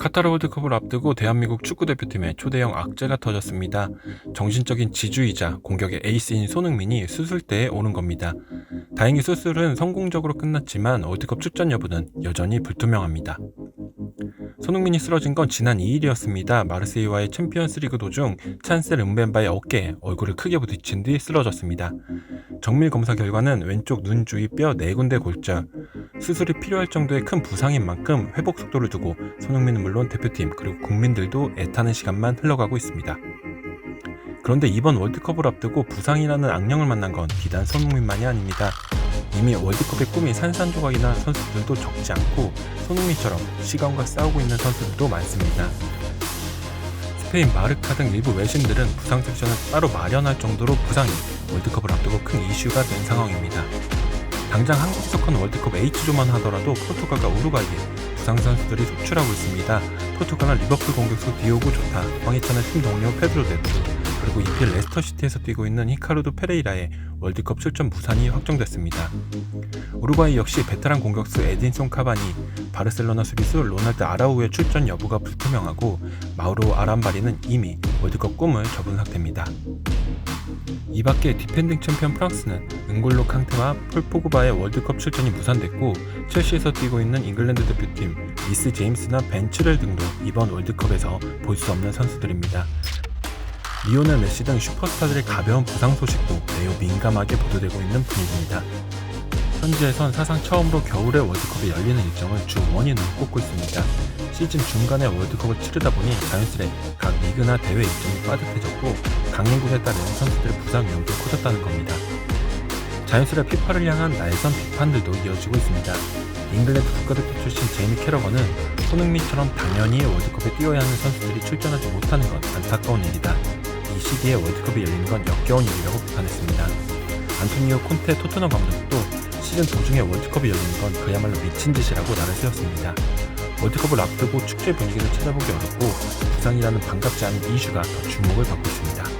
카타르 월드컵을 앞두고 대한민국 축구대표팀에 초대형 악재가 터졌습니다. 정신적인 지주이자 공격의 에이스인 손흥민이 수술대에 오른 겁니다. 다행히 수술은 성공적으로 끝났지만 월드컵 출전 여부는 여전히 불투명합니다. 손흥민이 쓰러진 건 지난 2일이었습니다. 마르세유와의 챔피언스리그 도중 찬셀 은벤바의 어깨에 얼굴을 크게 부딪힌 뒤 쓰러졌습니다. 정밀 검사 결과는 왼쪽 눈 주위 뼈 4군데 골절. 수술이 필요할 정도의 큰 부상인 만큼 회복 속도를 두고 손흥민은 물론 대표팀 그리고 국민들도 애타는 시간만 흘러가고 있습니다. 그런데 이번 월드컵을 앞두고 부상이라는 악령을 만난 건 비단 손흥민만이 아닙니다. 이미 월드컵의 꿈이 산산조각이나 선수들도 적지 않고 손흥민처럼 시간과 싸우고 있는 선수들도 많습니다. 스페인 마르카 등 일부 외신들은 부상 섹션을 따로 마련할 정도로 부상이 월드컵을 앞두고 큰 이슈가 된 상황입니다. 당장 한국 서커는 월드컵 H조만 하더라도 포르투갈과 우루과이에 부상 선수들이 속출하고 있습니다. 포르투갈은 리버풀 공격수 디오고 조타, 황희찬의 팀 동료 페드로 네투, 그리고 EPL 레스터시티에서 뛰고 있는 히카르도 페레이라의 월드컵 출전 무산이 확정됐습니다. 우루과이 역시 베테랑 공격수 에딘손 카바니, 바르셀로나 수비수 로날드 아라우의 출전 여부가 불투명하고 마우로 아람바리는 이미 월드컵 꿈을 접은 상태입니다. 이 밖에 디펜딩 챔피언 프랑스는 은골로 캉테와 폴 포그바의 월드컵 출전이 무산됐고 첼시에서 뛰고 있는 잉글랜드 대표팀 리스 제임스나 벤츠를 등도 이번 월드컵에서 볼 수 없는 선수들입니다. 리오넬 메시 등 슈퍼스타들의 가벼운 부상 소식도 매우 민감하게 보도되고 있는 분위기입니다. 현지에선 사상 처음으로 겨울에 월드컵이 열리는 일정을 주 원인으로 꼽고 있습니다. 시즌 중간에 월드컵을 치르다 보니 자연스레 각 리그나 대회 일정이 빠듯해졌고 강행군에 따른 선수들의 부상 위험도 커졌다는 겁니다. 자연스레 피파를 향한 날선 비판들도 이어지고 있습니다. 잉글랜드 국가대표 출신 제이미 캐러건은 손흥민처럼 당연히 월드컵에 뛰어야 하는 선수들이 출전하지 못하는 건 안타까운 일이다. 이 시기에 월드컵이 열리는 건 역겨운 일이라고 비판했습니다. 안토니오 콘테 토트넘 감독도 시즌 도중에 월드컵이 열리는 건 그야말로 미친 짓이라고 나를 세웠습니다. 월드컵을 앞두고 축제 분위기를 찾아보기 어렵고 부상이라는 반갑지 않은 이슈가 더 주목을 받고 있습니다.